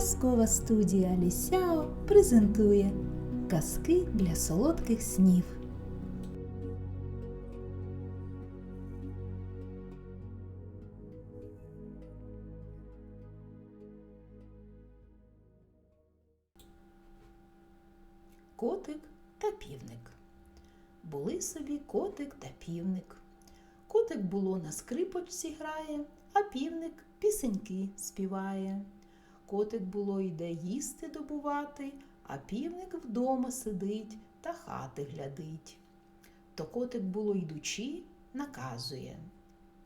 Казкова студія Лісяо презентує казки для солодких снів. Котик та півник. Були собі котик та півник. Котик було на скрипочці грає, а півник пісеньки співає. Котик було йде їсти добувати, а півник вдома сидить та хати глядить. То котик було йдучи, наказує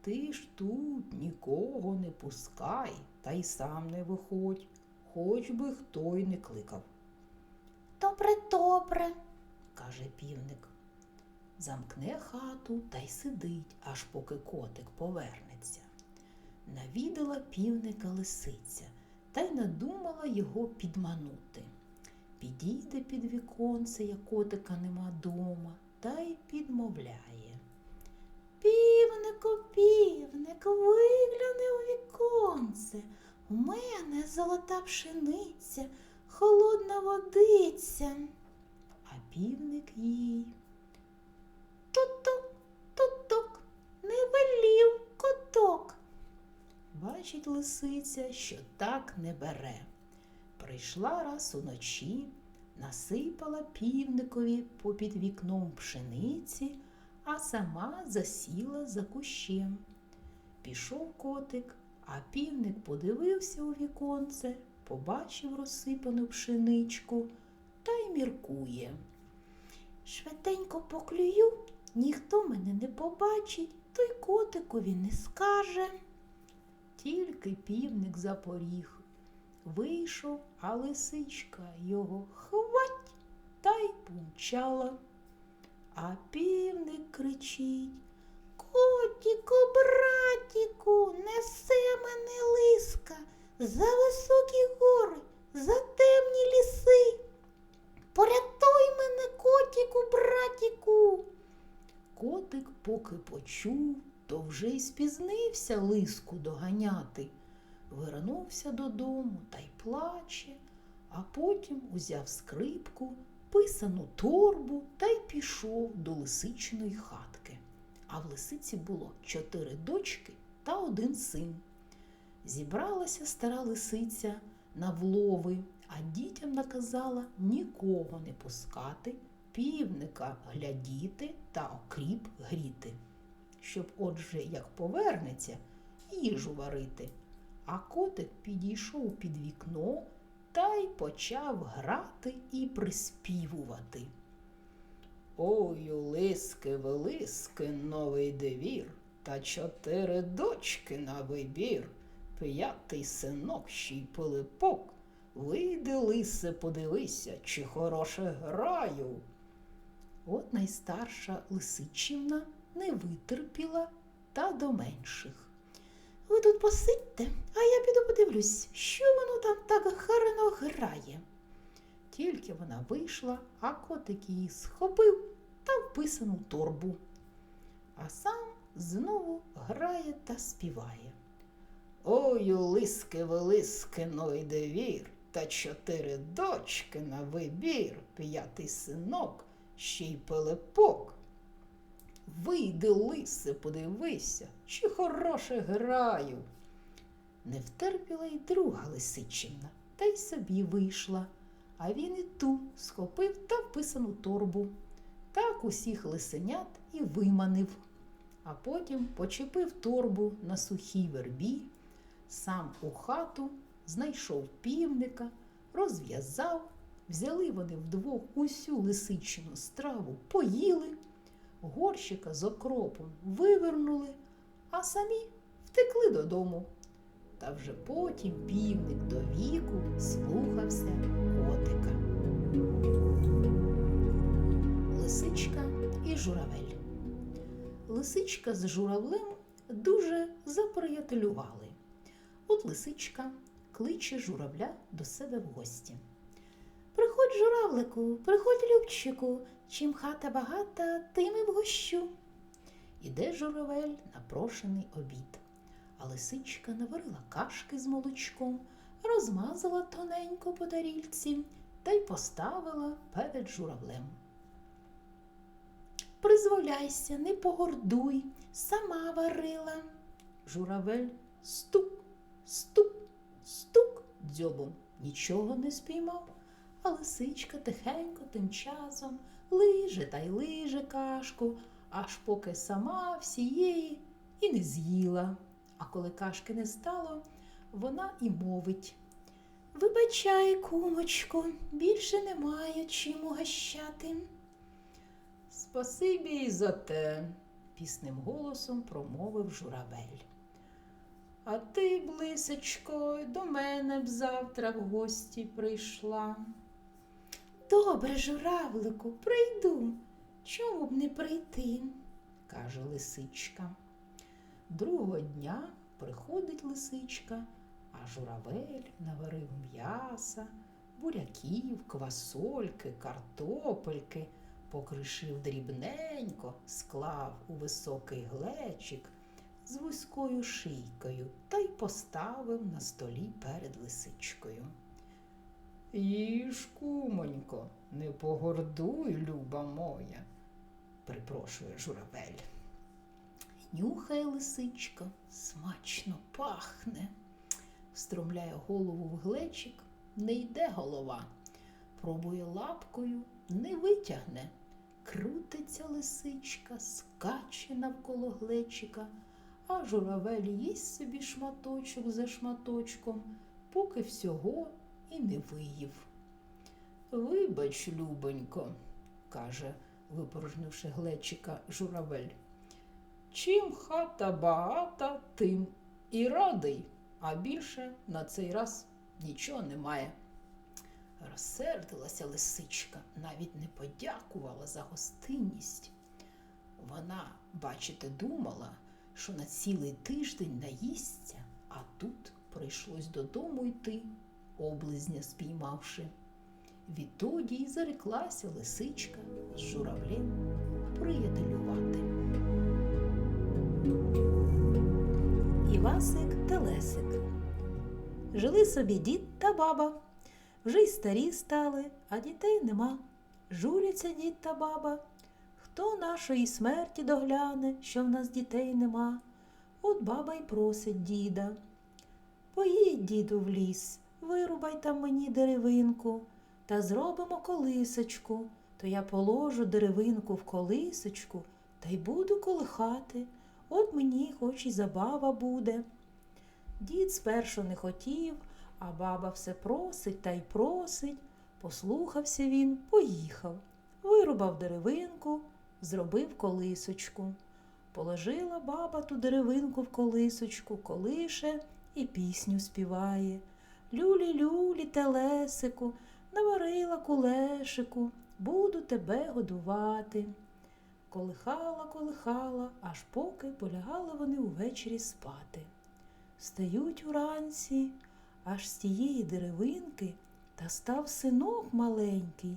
Ти ж тут нікого не пускай, та й сам не виходь, хоч би хто й не кликав. Добре, добре. каже півник. Замкне хату та й сидить, аж поки котик повернеться. Навідала півника лисиця та й надумала його підманути. Підійде під віконце, як котика нема дома, та й підмовляє. Півнику, півник, вигляни у віконце. У мене золота пшениця, холодна водиця. А півник їй Бачить лисиця, що так не бере. Прийшла раз уночі, насипала півникові попід вікном пшениці, а сама засіла за кущем. Пішов котик, а півник подивився у віконце, побачив розсипану пшеничку та й міркує. Швиденько поклюю, ніхто мене не побачить, то й котикові не скаже. Тільки півник запоріг. Вийшов, а лисичка його хвать та й помчала. А півник кричить Котіку, братіку, несе мене лиска за високі гори, за темні ліси. Порятуй мене, котіку, братіку. Котик, поки почув, то вже й спізнився лиску доганяти. Вернувся додому та й плаче, а потім узяв скрипку, писану торбу та й пішов до лисичиної хатки. А в лисиці було чотири дочки та один син. Зібралася стара лисиця на влови, а дітям наказала нікого не пускати, півника глядіти та окріп гріти, щоб отже, як повернеться, їжу варити. А котик підійшов під вікно та й почав грати і приспівувати. Ой, лиски велиски новий девір, та чотири дочки на вибір, п'ятий синок ще й пилипок. Вийди, лисе, подивися, чи хороше граю. От найстарша лисичівна не витерпіла та до менших. Ви тут посидьте, а я піду подивлюсь, що воно там так гарно грає. Тільки вона вийшла, а котик її схопив та вписану торбу. А сам знову грає та співає. Ой, лиски велиски ной девір, та чотири дочки на вибір, п'ятий синок, ще й пилипок. Вийди, лисе, подивися, чи хороше граю. Не втерпіла й друга лисичина, та й собі вийшла, а він і ту схопив та вписану торбу. Так усіх лисенят і виманив, а потім почепив торбу на сухій вербі, сам у хату знайшов півника, розв'язав, взяли вони вдвох усю лисичину страву, поїли, горщика з окропом вивернули, а самі втекли додому. Та вже потім півник до віку слухався котика. Лисичка і журавель. Лисичка з журавлем дуже заприятелювали. От лисичка кличе журавля до себе в гості. Журавлику, приходь, любчику, чим хата багата, тим і вгощу. Іде журавель на прошений обід. А лисичка наварила кашки з молочком, розмазала тоненько по тарільці та й поставила перед журавлем. Призволяйся, не погордуй, сама варила. Журавель стук, стук, стук дзьобом. Нічого не спіймав, а лисичка тихенько тим часом лиже та й лиже кашку, аж поки сама всієї і не з'їла. А коли кашки не стало, вона і мовить. Вибачай, кумочко, більше немає чим угощати. Спасибі й за те, пісним голосом промовив журавель. А ти, б, лисичко, до мене б завтра в гості прийшла. Добре, журавлику, прийду. Чому б не прийти? каже лисичка. Другого дня приходить лисичка, а журавель наварив м'яса, буряків, квасольки, картопельки, покришив дрібненько, склав у високий глечик з вузькою шийкою та й поставив на столі перед лисичкою. Їж, кумонько, не погордуй, люба моя, припрошує журавель. Нюхає лисичка, смачно пахне. Встромляє голову в глечик, не йде голова. Пробує лапкою, не витягне. Крутиться лисичка, скаче навколо глечика, а журавель їсть собі шматочок за шматочком, поки всього і не виїв. Вибач, любонько, каже, випорожнивши глечика журавель. Чим хата багата, тим і радий, а більше на цей раз нічого немає. Розсердилася лисичка, навіть не подякувала за гостинність. Вона, бачите, думала, що на цілий тиждень наїсться, а тут прийшлось додому йти, облизня спіймавши. Відтоді й зареклася лисичка з журавлем приятелювати. Івасик Телесик. Жили собі дід та баба. Вже й старі стали, а дітей нема. Журяться дід та баба. Хто нашої смерті догляне, що в нас дітей нема? От баба й просить діда. Поїдь, діду, в ліс, вирубай там мені деревинку та зробимо колисочку. То я положу деревинку в колисочку та й буду колихати. От мені хоч і забава буде. Дід спершу не хотів, а баба все просить та й просить. Послухався він, поїхав, вирубав деревинку, зробив колисочку. Положила баба ту деревинку в колисочку, колише і пісню співає. Люлі, люлі, телесику, наварила кулешику, буду тебе годувати. Колихала, колихала, аж поки полягали вони увечері спати. Стають уранці, аж з тієї деревинки та став синок маленький.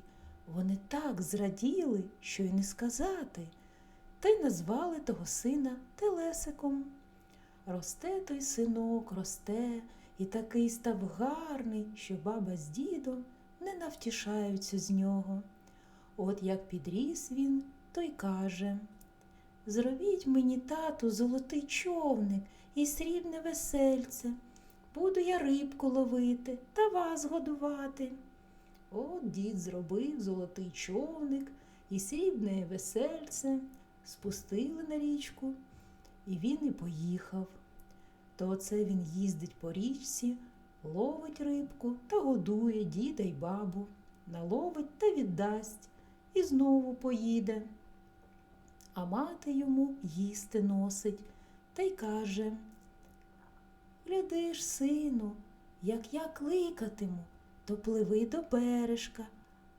Вони так зраділи, що й не сказати, та й назвали того сина Телесиком. Росте той синок, росте, і такий став гарний, що баба з дідом не навтішаються з нього. От як підріс він, то й каже Зробіть мені, тату, золотий човник і срібне весельце. Буду я рибку ловити та вас годувати. От дід зробив золотий човник і срібне весельце, спустили на річку, і він і поїхав. То оце він їздить по річці, ловить рибку та годує діда й бабу, наловить та віддасть і знову поїде. А мати йому їсти носить та й каже Гляди ж, сину, як я кликатиму, то пливи до бережка,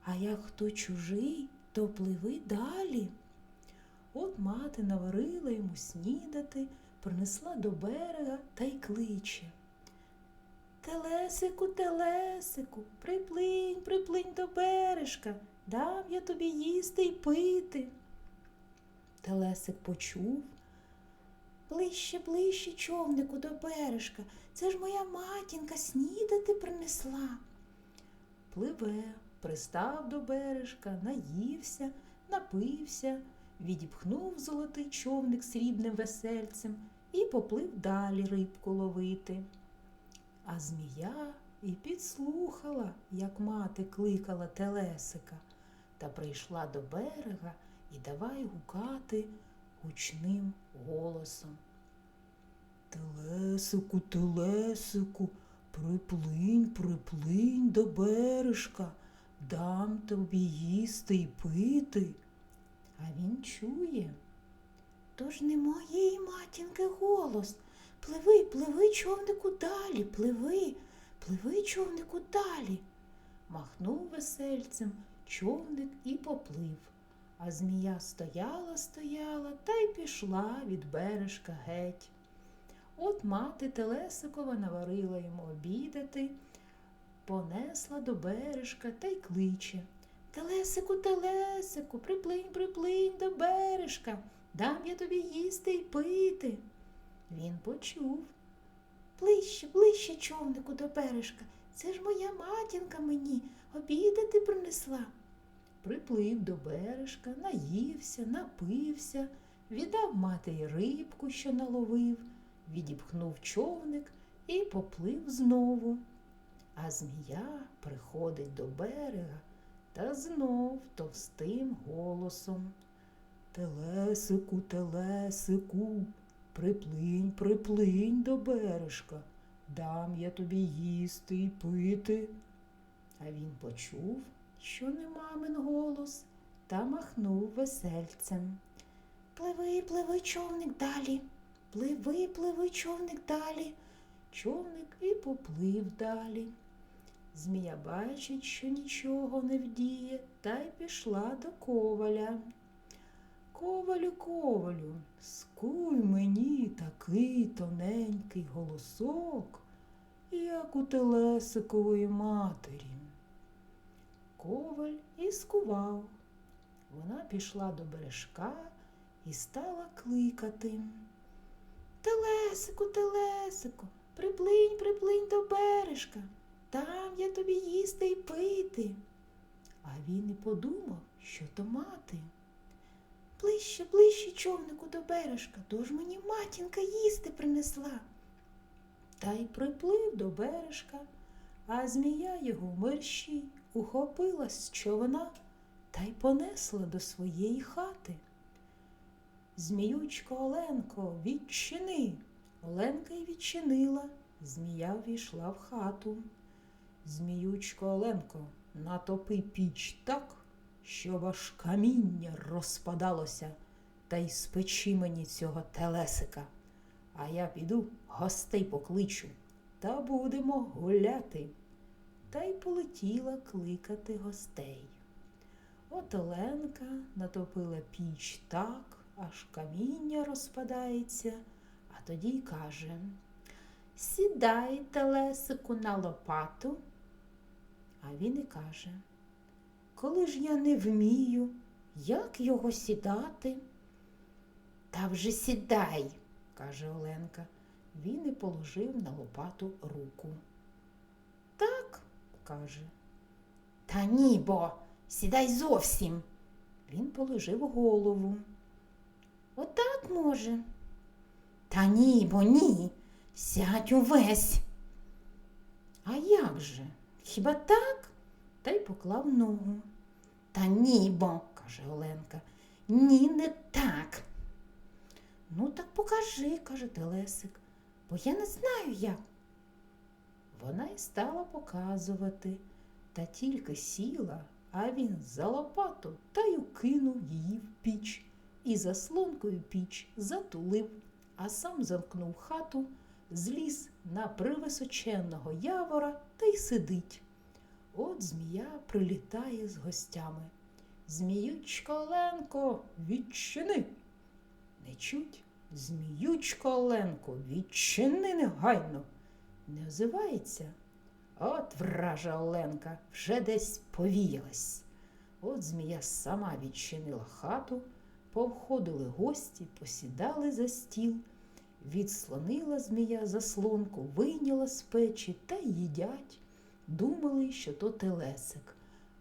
а як хто чужий, то пливи далі. От мати наварила йому снідати, принесла до берега та й кличе. Телесику, телесику, приплинь, приплинь до бережка, дам я тобі їсти й пити. Телесик почув, Ближче, ближче, човнику до бережка. Це ж моя матінка снідати принесла. Пливе, пристав до бережка, наївся, напився, відіпхнув золотий човник срібним весельцем і поплив далі рибку ловити. А змія і підслухала, як мати кликала телесика, та прийшла до берега і давай гукати гучним голосом. Телесику, телесику, приплинь, приплинь до бережка, дам тобі їсти й пити. А він чує. Тож не моєї матінки голос. Пливи, пливи, човнику далі, пливи, пливи, човнику далі. Махнув весельцем човник і поплив. А змія стояла, стояла та й пішла від бережка геть. От мати Телесикова наварила йому обідати, понесла до бережка та й кличе. Телесику, Телесику, приплинь, приплинь до бережка, дам я тобі їсти й пити. Він почув. Ближче, ближче, човнику до бережка. Це ж моя матінка мені обідати принесла. Приплив до бережка, наївся, напився, віддав матері рибку, що наловив, відіпхнув човник і поплив знову. А змія приходить до берега та знов товстим голосом. Телесику, телесику, приплинь, приплинь до бережка, дам я тобі їсти й пити. А він почув, що не мамин голос, та махнув весельцем. Пливи, пливи, човник далі, пливи, пливи, човник далі. Човник і поплив далі. Змія бачить, що нічого не вдіє, та й пішла до коваля. Ковалю, ковалю, скуй мені такий тоненький голосок, як у телесикової матері. Коваль і скував. Вона пішла до бережка і стала кликати. Телесику, телесику, приплинь, приплинь до бережка, там я тобі їсти й пити. А він і подумав, що то мати. Ближче, ближче, човнику до бережка, тож мені матінка їсти принесла. Та й приплив до бережка, а змія його мерщій ухопила з човна та й понесла до своєї хати. Зміючко Оленко, відчини. Оленка й відчинила, змія ввійшла в хату. Зміючко Оленко, натопи піч так, щоб аж каміння розпадалося, та й спечи мені цього телесика. А я піду гостей покличу, та будемо гуляти. Та й полетіла кликати гостей. От Оленка натопила піч так, аж каміння розпадається, а тоді й каже Сідай, телесику, на лопату. А він і каже Коли ж я не вмію, як його сідати? Та вже сідай, каже Оленка. Він і положив на лопату руку. Так, каже. Та ні, бо сідай зовсім. Він положив голову. Отак може. Та ні, бо ні. Сядь увесь. А як же? Хіба так? Та й поклав ногу. Та ні, бо, каже Оленка, ні, не так. Ну, так покажи, каже Телесик, бо я не знаю як. Вона й стала показувати, та тільки сіла, а він за лопату та й укинув її в піч і заслонкою піч затулив, а сам замкнув хату, зліз на привисоченного явора та й сидить. От змія прилітає з гостями. Зміючко Оленко, відчини. Не чуть, зміючко Оленко, відчини негайно. Не озивається. От вража Оленка вже десь повіялась. От змія сама відчинила хату, повходили гості, посідали за стіл, Відслонила змія заслонку, вийняла з печі та їдять. Думали, що то телесик.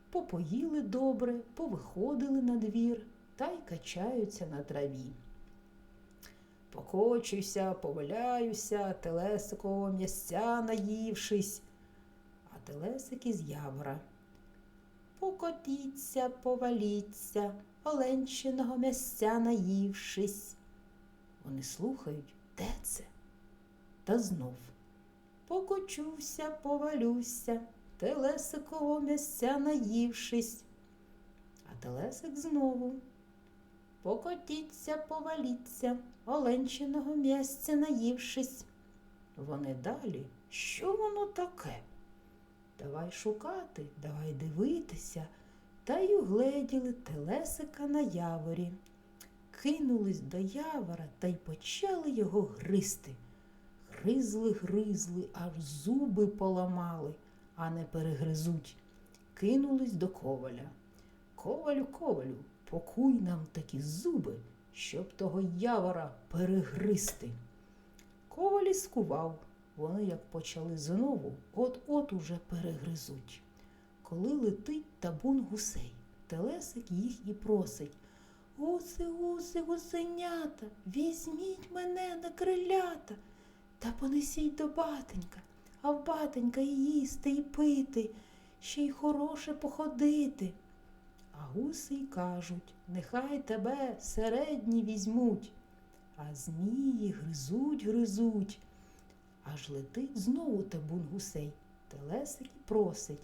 Попоїли добре, повиходили на двір та й качаються на траві. Покочуся, поваляюся, телесикового м'ясця наївшись, а телесик із явора. Покотіться, поваліться, оленчиного м'ясця наївшись. Вони слухають, де це? Та знов. Покочуся, повалюся, телесикового м'ясця наївшись. А телесик знову. Покотіться, поваліться, оленчиного м'ясця наївшись. Вони далі, що воно таке? Давай шукати, давай дивитися, та й угледіли телесика на яворі. Кинулись до явора та й почали його гризти. Гризли, гризли, аж зуби поламали, а не перегризуть. Кинулись до коваля. Ковалю, ковалю, покуй нам такі зуби, щоб того явора перегризти. Коваль скував. Вони, як почали знову, от-от уже перегризуть. Коли летить табун гусей, телесик їх і просить. Гуси, гуси, гусенята, візьміть мене на крилята та понесіть до батенька, а в батенька і їсти, і пити, ще й хороше походити. А гуси й кажуть, нехай тебе середні візьмуть, а змії гризуть, гризуть. Аж летить знову табун гусей. Телесик і просить.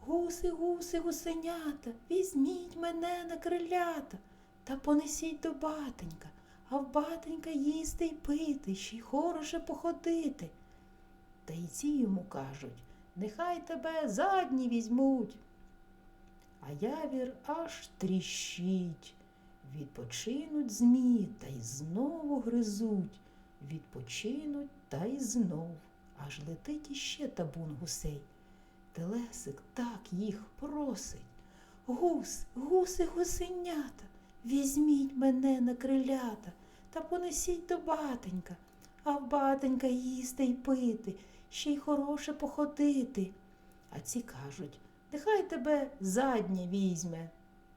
Гуси, гуси, гусенята, візьміть мене на крилята та понесіть до батенька, а в батенька їсти й пити, ще й хороше походити. Та й ці йому кажуть, нехай тебе задні візьмуть. А явір аж тріщить. Відпочинуть змії та й знову гризуть, відпочинуть та й знов. Аж летить іще табун гусей. Телесик так їх просить. Гус, гуси, гусенята, візьміть мене на крилята та понесіть до батенька, а в батенька їсти й пити, ще й хороше походити. А ці кажуть, нехай тебе заднє візьме.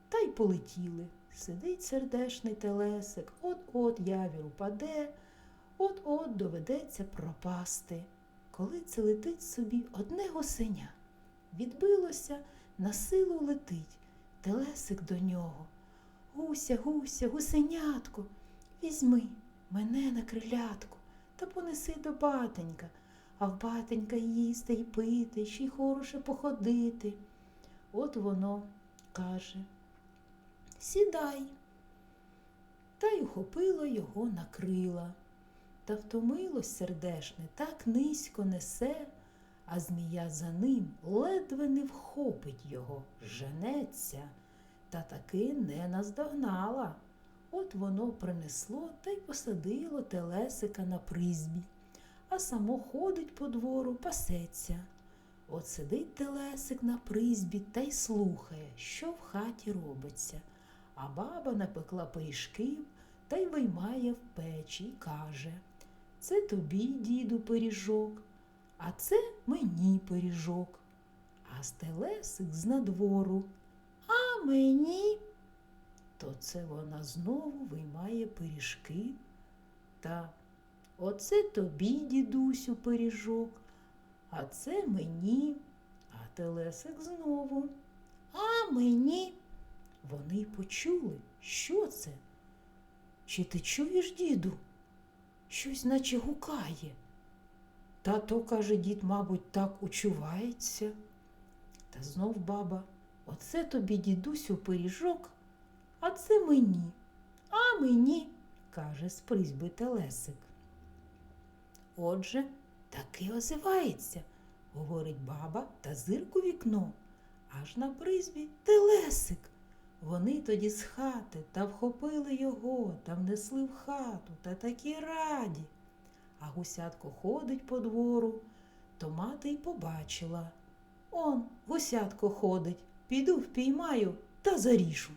Та й полетіли. Сидить сердешний телесик, от-от явір упаде, от-от доведеться пропасти. Коли це летить собі одне гусеня, відбилося, на силу летить, телесик до нього. Гуся, гуся, гусенятко, візьми мене на крилятку та понеси до батенька, а в батенька їсти й пити, ще й хороше походити. От воно каже Сідай. Та й ухопило його на крила. Та втомилось сердешне, так низько несе, а змія за ним ледве не вхопить його, женеться, та таки не наздогнала. От воно принесло та й посадило телесика на призбі, а само ходить по двору, пасеться. От сидить телесик на призбі та й слухає, що в хаті робиться. А баба напекла пиріжків та й виймає в печі й каже Це тобі, діду, пиріжок, а це мені пиріжок. А стелесик з надвору. Мені. То це вона знову виймає пиріжки та оце тобі, дідусю, пиріжок, а це мені. А телесик знову. А мені. Вони почули, що це? Чи ти чуєш, діду? Щось наче гукає. Та то, каже дід, мабуть, так учувається. Та знов баба, оце тобі, дідусю, пиріжок, а це мені. А мені, каже з призьби телесик. Отже, таки озивається, говорить баба та зирку вікно. Аж на призбі телесик. Вони тоді з хати та вхопили його та внесли в хату та такі раді. А гусятко ходить по двору, то мати й побачила. Он, гусятко ходить, піду впіймаю та заріжу.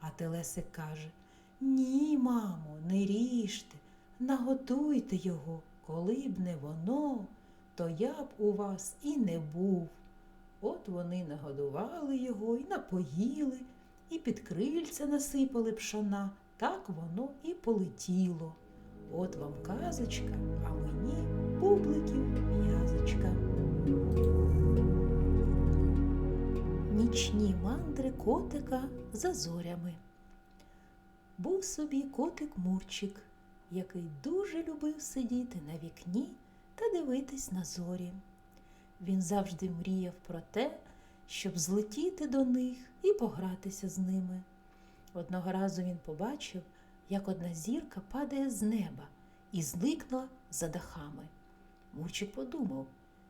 А телесик каже Ні, мамо, не ріжте, Наготуйте його, коли б не воно, то я б у вас і не був. От вони нагодували його і напоїли, і під крильця насипали пшона, так воно і полетіло. От вам казочка, а мені бубликів в'язочка. Нічні мандри котика за зорями. Був собі котик Мурчик, який дуже любив сидіти на вікні та дивитись на зорі. Він завжди мріяв про те, щоб злетіти до них і погратися з ними. Одного разу він побачив, як одна зірка падає з неба і зникла за дахами. Мурчик подумав,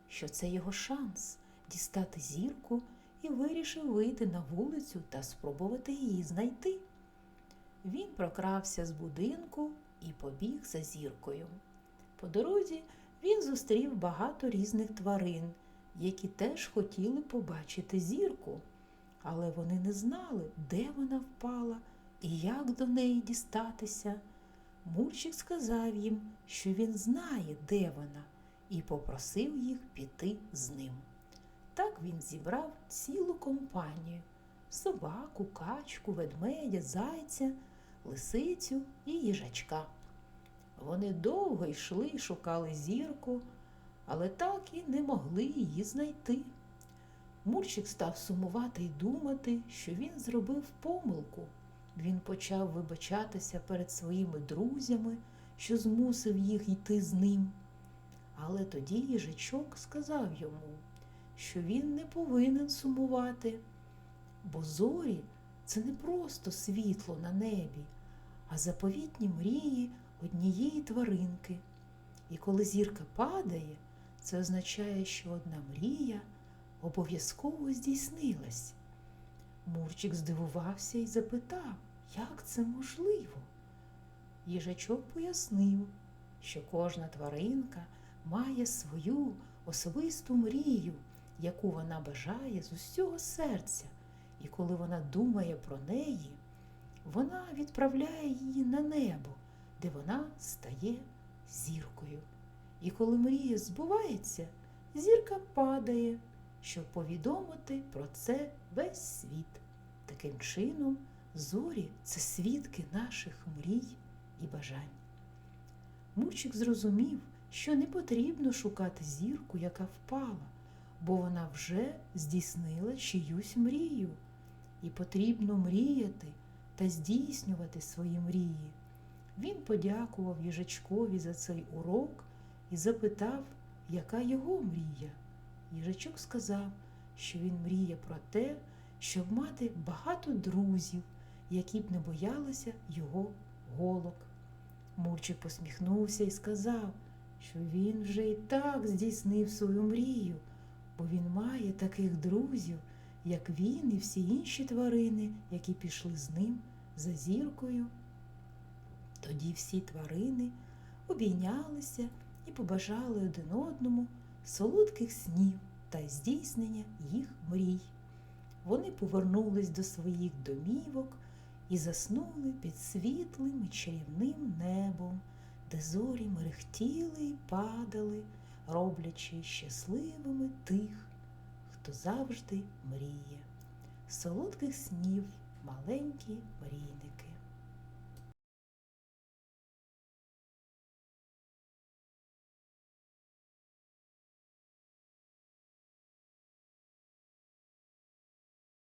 що це його шанс дістати зірку і вирішив вийти на вулицю та спробувати її знайти. Він прокрався з будинку і побіг за зіркою. По дорозі він зустрів багато різних тварин, які теж хотіли побачити зірку, але вони не знали, де вона впала і як до неї дістатися. Мурчик сказав їм, що він знає, де вона, і попросив їх піти з ним. Так він зібрав цілу компанію собаку, качку, ведмедя, зайця, лисицю і їжачка. Вони довго йшли і шукали зірку, але так і не могли її знайти. Мурчик став сумувати й думати, що він зробив помилку. Він почав вибачатися перед своїми друзями, що змусив їх йти з ним. Але тоді їжачок сказав йому, що він не повинен сумувати, бо зорі це не просто світло на небі, а заповітні мрії однієї тваринки. І коли зірка падає, це означає, що одна мрія обов'язково здійснилась. Мурчик здивувався і запитав, як це можливо. Їжачок пояснив, що кожна тваринка має свою особисту мрію, яку вона бажає з усього серця, і коли вона думає про неї, вона відправляє її на небо, де вона стає зіркою. І коли мрія збувається, зірка падає, щоб повідомити про це весь світ. Таким чином, зорі це свідки наших мрій і бажань. Мурчик зрозумів, що не потрібно шукати зірку, яка впала, бо вона вже здійснила чиюсь мрію, і потрібно мріяти та здійснювати свої мрії. Він подякував їжачкові за цей урок і запитав, яка його мрія. Їжачок сказав, що він мріє про те, щоб мати багато друзів, які б не боялися його голок. Мурчик посміхнувся і сказав, що він вже і так здійснив свою мрію, бо він має таких друзів, як він і всі інші тварини, які пішли з ним за зіркою. Тоді всі тварини обійнялися і побажали один одному солодких снів та здійснення їх мрій. Вони повернулись до своїх домівок і заснули під світлим і чарівним небом, де зорі мерехтіли й падали, роблячи щасливими тих, хто завжди мріє. Солодких снів маленькі мрійники.